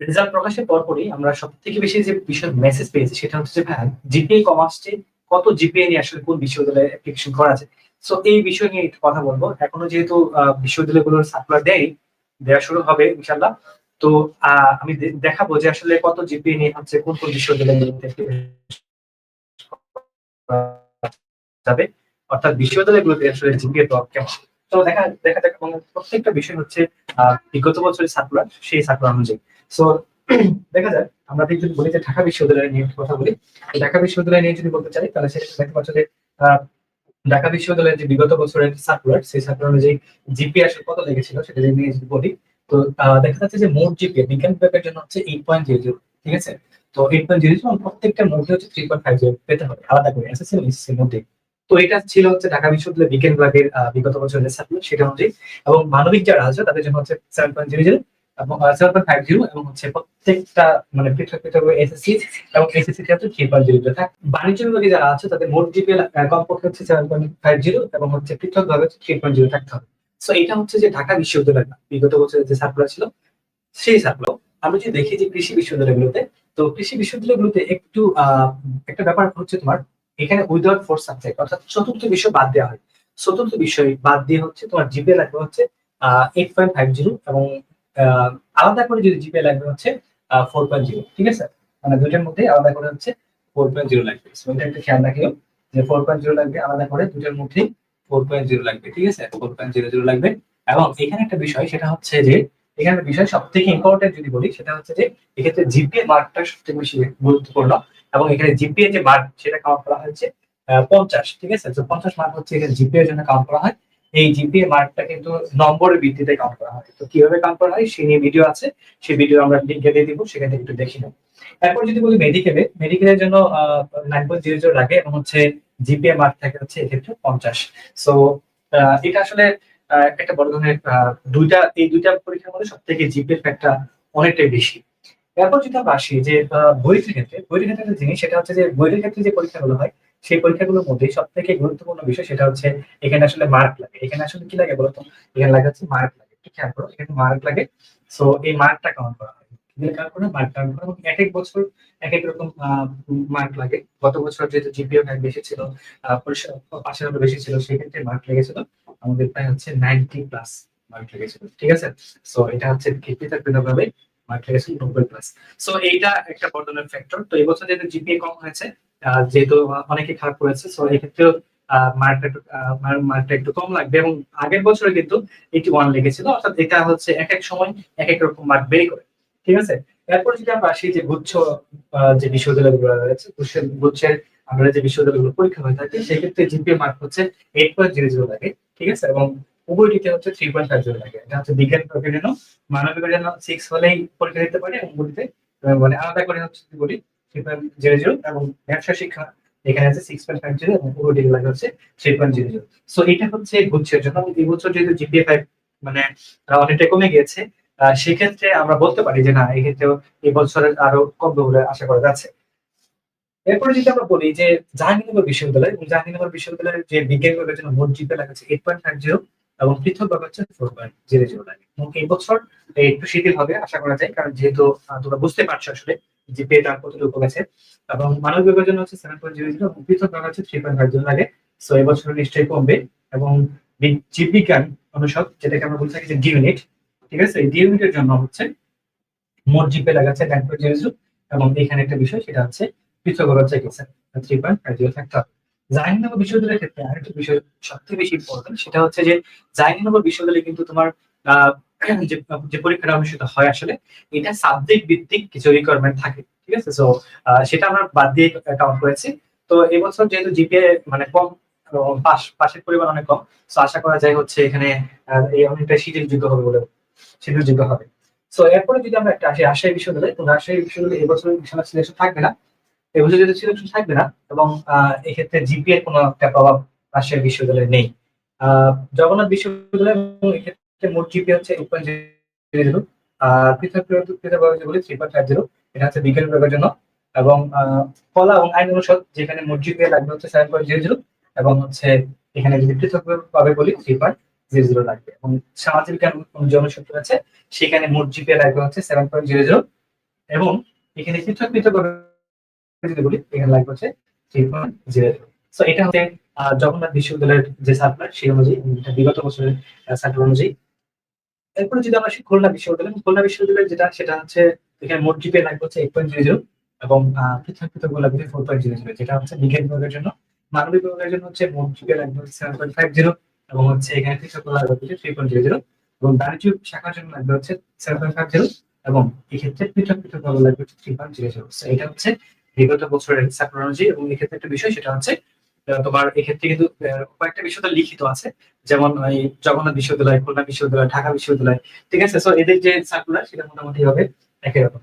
Result প্রকাশের পরপরই আমরা সব থেকে বেশি যে বিষয় মেসেজ পেয়েছি, সেটা হচ্ছে যে ভাই জিপিএ কমার্সে কত জিপিএ নিয়ে আসলে কোন বিশ্ববিদ্যালয়ে অ্যাপ্লিকেশন করা আছে? সো এই বিষয় নিয়ে একটু কথা বলব। এখনও যেহেতু বিশ্ববিদ্যালয়গুলোর সার্কুলার দেয় দেওয়া শুরু হবে ইনশাল্লাহ তো আমি দেখাবো যে আসলে কত জিপিএ নিয়ে হচ্ছে কোন কোন বিশ্ববিদ্যালয়গুলোতে যাবে। অর্থাৎ বিশ্ববিদ্যালয়গুলোতে আসলে জিপিএ প্রভাব কেমন? তো দেখা দেখা যাক এবং প্রত্যেকটা বিষয় হচ্ছে বিগত বছরের সার্কুলার সেই সার্কুলার অনুযায়ী। সো দেখা যায় আমরা যদি বলি যে ঢাকা বিশ্ববিদ্যালয় নিয়ে কথা বলি ঢাকা বিশ্ববিদ্যালয় নিয়ে যদি বলতে চাই, তাহলে সেটা দেখতে পাচ্ছ যে ঢাকা বিশ্ববিদ্যালয়ের যে বিগত বছরের সার্কুলার সেই সার্কুলার অনুযায়ী জিপি আসলে কত লেগেছিল সেটা যদি নিয়ে যদি বলি, তো দেখা যাচ্ছে যে মোট জিপি, বিজ্ঞান বিভাগের জন্য হচ্ছে এইট পয়েন্ট জিরো ঠিক আছে? তো এইট পয়েন্ট জিরো প্রত্যেকটা মধ্যে হচ্ছে থ্রি পয়েন্ট ফাইভ জিরো পেতে হবে, আলাদা করে এসএসসি মধ্যে। তো এটা ছিল হচ্ছে ঢাকা বিশ্ববিদ্যালয় বিজ্ঞান বিভাগের বিগত বছরের সার্কুলার সেটা অনুযায়ী। এবং মানবিক যারা আছে, তাদের জন্য হচ্ছে সেভেন পয়েন্ট জিরো জিরো এবং সেভেন পয়েন্ট ফাইভ জিরো এবং হচ্ছে প্রত্যেকটা মানে পৃথক পৃথক এসএসসি এবং এসএসসি তে হচ্ছে থ্রি পয়েন্ট জিরো থাকে। বাণিজ্য বিভাগে যারা আছে, তাদের মোট জিপি কমপক্ষে হচ্ছে সেভেন পয়েন্ট ফাইভ জিরো এবং হচ্ছে পৃথক ভাবে থ্রি পয়েন্ট জিরো থাকতে হবে। সো এটা হচ্ছে যে ঢাকা বিশ্ববিদ্যালয়, বিগত বছরের যে সার্কুলার ছিল, সেই সার্কুলার আমরা যদি দেখি যে কৃষি বিশ্ববিদ্যালয়গুলোতে, তো কৃষি বিশ্ববিদ্যালয়গুলোতে একটু একটা ব্যাপার হচ্ছে তোমার এখানে উইদাউট ফোর সাবজেক্ট অর্থাৎ চতুর্থ বিষয় বাদ দেওয়া হয়। চতুর্থ বিষয় বাদ দিয়ে হচ্ছে তোমার জিপে লাগবে হচ্ছে এইট পয়েন্ট ফাইভ জিরো এবং আলাদা করে যদি জিপে লাগবে হচ্ছে ফোর পয়েন্ট জিরো ঠিক আছে? মানে দুইটার মধ্যে আলাদা করে হচ্ছে ফোর পয়েন্ট জিরো লাগবে। এটা একটু খেয়াল রাখিও যে ফোর পয়েন্ট জিরো লাগবে, আলাদা করে দুইটার মধ্যে ফোর পয়েন্ট জিরো লাগবে, ঠিক আছে? ফোর পয়েন্ট জিরো জিরো লাগবে। এবং এখানে একটা বিষয়, সেটা হচ্ছে যে, এখানে বিষয় সব থেকে ইম্পর্টেন্ট যদি বলি, সেটা হচ্ছে যে, এক্ষেত্রে জিপিএ মার্কটা সব থেকে বেশি গুরুত্বপূর্ণ। এবং এখানে জিপিএ যে মার্ক সেটা কাউন্ট করা হচ্ছে পঞ্চাশ, ঠিক আছে? তো পঞ্চাশ মার্ক হচ্ছে এখানে জিপিএ এর জন্য কাউন্ট করা হয়। এই জিপিএ মার্কটা কিন্তু নম্বরের ভিত্তিতে কাউন্ট করা হয়। তো কীভাবে কাউন্ট করা হয়? সেই নিয়ে ভিডিও আছে। সেই ভিডিও আমরা লিঙ্কে দিয়ে দিব, সেখান একটু দেখি নেব। এরপর যদি বলি মেডিকেলে মেডিকেলের জন্য নাইন পয়েন্ট জিরো জিরো লাগে এবং হচ্ছে জিপিএ মার্ক থাকে হচ্ছে এক্ষেত্রে পঞ্চাশ। সো এটা আসলে একটা বড় ধরনের দুইটা, এই দুইটা পরীক্ষার মধ্যে সব থেকে জিপিএ ফ্যাক্টটা অনেকটাই বেশি। এরপর যদি আমরা আসি যে বইটির ক্ষেত্রে বইটির ক্ষেত্রে একটা জিনিস, সেটা হচ্ছে যে বইটির ক্ষেত্রে যে পরীক্ষাগুলো হয়, সেই পরীক্ষাগুলোর মধ্যে সব থেকে গুরুত্বপূর্ণ বিষয় সেটা হচ্ছে এখানে আসলে মার্ক লাগে। এখানে আসলে কি লাগে বলতো? এখানে লাগে হচ্ছে মার্ক লাগে। একটু খেয়াল করো, এখানে মার্ক লাগে। সো এই মার্কটা কাউন্ট করা হয়। কাউন্ট করে মার্ক এক এক বছর এক এক রকম মার্ক লাগে। গত বছর যেহেতু জিপিও অনেক বেশি ছিল পাশের আরও বেশি ছিল, সেক্ষেত্রে মার্ক লেগেছিল। আমাদের প্রায় হচ্ছে নাইনটি প্লাস মার্ক লেগেছিল। ঠিক আছে? সো এটা হচ্ছে পৃথকভাবে মার্ক লেগেছিল নব্বই প্লাস সো এইটা একটা ফ্যাক্টর তো এই বছর যেহেতু জিপিএ কম হয়েছে যেহেতু অনেকে খারাপ করেছে সো এই ক্ষেত্রেও মার্কটা একটু মার্কটা কম লাগবে এবং আগের বছরে কিন্তু এইটি ওয়ান লেগেছিল, অর্থাৎ এটা হচ্ছে এক এক সময় এক এক রকম মার্ক বেরি করে। ঠিক আছে? এরপর যদি আমরা আসি যে গুচ্ছ যে বিশ্ববিদ্যালয়গুলো রয়েছে, গুচ্ছের আমরা যে বিশ্ববিদ্যালয়গুলো পরীক্ষা হয়ে থাকে, সেক্ষেত্রে জিপিএ মার্ক হচ্ছে এইট পয়েন্ট জিরো জিরো লাগে। ঠিক আছে? এবং উভয়টিতে হচ্ছে থ্রি পয়েন্ট ফাইভ জিরো লাগে এটা হচ্ছে বিজ্ঞান জন্য। মানবিকের জন্য সিক্স হলেই পরীক্ষা দিতে পারে এবং মানে আলাদা করে হচ্ছে থ্রি পয়েন্ট জিরো জিরো এবং ব্যবসা শিক্ষা এখানে আছে সিক্স পয়েন্ট ফাইভ জিরো এবং লাগে হচ্ছে three point zero zero so এটা হচ্ছে গুচ্ছের জন্য। এই বছর যেহেতু জিপিএ ফাইভ মানে অনেকটা কমে গিয়েছে সেক্ষেত্রে আমরা বলতে পারি যে না এক্ষেত্রেও এই বছরের আরও কমবে বলে আশা করা যাচ্ছে। এরপরে যদি আমরা বলি যে জাহাঙ্গীরনগর বিশ্ববিদ্যালয় এবং জাহাঙ্গীরনগর বিশ্ববিদ্যালয়ের যে বিজ্ঞান বিভাগের জন্য মোট জিপে লাগছে এইট পয়েন্ট ফাইভ জিরো এবং পৃথক ভাবে হচ্ছে ফোর পয়েন্ট জিরো জিরো লাগে এবং এই বছর একটু শিথিল হবে, আশা করা যায়, কারণ যেহেতু তোমরা বুঝতে পারছ আসলে জিপে তার কতটুকু গেছে এবং মানব বিভাগের জন্য হচ্ছে সেভেন পয়েন্ট জিরো জিরো এবং পৃথক ভাবে হচ্ছে থ্রি পয়েন্ট ফাইভ জিরো লাগে সো এই বছর নিশ্চয়ই কমবে এবং জীববিজ্ঞান অনুষদ, যেটাকে আমরা বলতে থাকি যে ডি ইউনিট ঠিক আছে? এই ডি ইউনিটের জন্য হচ্ছে মোট জিপে লাগাচ্ছে নাইন এবং এখানে একটা বিষয়, সেটা হচ্ছে পৃথক হচ্ছে থ্রি পয়েন্ট ফাইভ জিরো থাকতে হবে। জাহাঙ্গীরনগর বিশ্ববিদ্যালয়ের ক্ষেত্রে আরেকটা বিষয় সবথেকে বেশি ইম্পর্টেন্ট সেটা হচ্ছে যে জাহাঙ্গীরনগর বিশ্ববিদ্যালয়ে কিন্তু তোমার যে পরীক্ষাটা অনুষ্ঠিত হয় আসলে, এটা সাবজেক্ট ভিত্তিক কিছু রিকোয়ারমেন্ট থাকে, ঠিক আছে? সো সেটা আমরা বাদ দিয়ে কাউন্ট করেছি। তো এবছর যেহেতু জিপিএ মানে কম পাস পাশের পরিমাণ অনেক কম তো আশা করা যায় হচ্ছে এখানে এই অনেকটা শিথিলযোগ্য হবে বলে, শিথিলযোগ্য হবে। সো এরপরে যদি আমরা একটা আসি, রাজশাহী বিশ্ববিদ্যালয়, তো রাজশাহী বিশ্ববিদ্যালয় এবছর সিলেকশন থাকবে না। এবছর যদি সিলেকশন থাকবে না এবং এক্ষেত্রে জিপিএ কোনো একটা প্রভাব রাজশাহী বিশ্ববিদ্যালয়ে নেই। জগন্নাথ বিশ্ববিদ্যালয় এক্ষেত্রে মোট জিপি হচ্ছে এইট পয়েন্ট জিরো আর পৃথক পৃথক পৃথক বলি থ্রি পয়েন্ট ফাইভ জিরো এটা হচ্ছে বিজ্ঞান বিভাগের জন্য। এবং কলা এবং আইন অনুষদ যেখানে মোট জিপি লাগবে হচ্ছে সেভেন পয়েন্ট জিরো জিরো এবং হচ্ছে এখানে যদি পৃথক ভাবে বলি থ্রি পয়েন্ট জিরো জিরো লাগবে। এবং সামাজিক বিজ্ঞান জনশক্তি আছে, সেখানে মোট জিপি লাগবে হচ্ছে সেভেন পয়েন্ট জিরো জিরো এবং এখানে পৃথক পৃথক ভাবে যদি বলি, এখানে লাগবে হচ্ছে থ্রি পয়েন্ট জিরো সো এটা হচ্ছে জগন্নাথ বিশ্ববিদ্যালয়ের যে সার্কুলার সেই অনুযায়ী বিগত বছরের সার্কুলার অনুযায়ী। এরপরে যদি আমরা খুলনা বিশ্ববিদ্যালয় খুলনা বিশ্ববিদ্যালয়ের যেটা, সেটা হচ্ছে, এখানে মোট জিপে লাগবে হচ্ছে এইট পয়েন্ট জিরো জিরো এবং পৃথক পৃথক লাগবে ফোর পয়েন্ট জিরো জিরো যেটা হচ্ছে বিজ্ঞান বিভাগের জন্য, মানবিক বিভাগের জন্য হচ্ছে মোট জিপে লাগবে হচ্ছে সেভেন পয়েন্ট ফাইভ জিরো এবং হচ্ছে এখানে পৃথক লাগবে হচ্ছে থ্রি পয়েন্ট জিরো জিরো এবং বাণিজ্য শাখার জন্য লাগবে হচ্ছে সেভেন পয়েন্ট ফাইভ জিরো এবং এক্ষেত্রে পৃথক পৃথক লাগবে হচ্ছে থ্রি পয়েন্ট জিরো জিরো এটা হচ্ছে বিগত বছরের অনুযায়ী এবং এক্ষেত্রে একটা বিষয় সেটা হচ্ছে তোমার এক্ষেত্রে কিন্তু কয়েকটা বিষয় লিখিত আছে। যেমন এই জগন্নাথ বিশ্ববিদ্যালয়, খুলনা বিশ্ববিদ্যালয়, ঢাকা বিশ্ববিদ্যালয়, ঠিক আছে? সো এদের যে সার্কুলার সেটা মোটামুটি হবে একই রকম।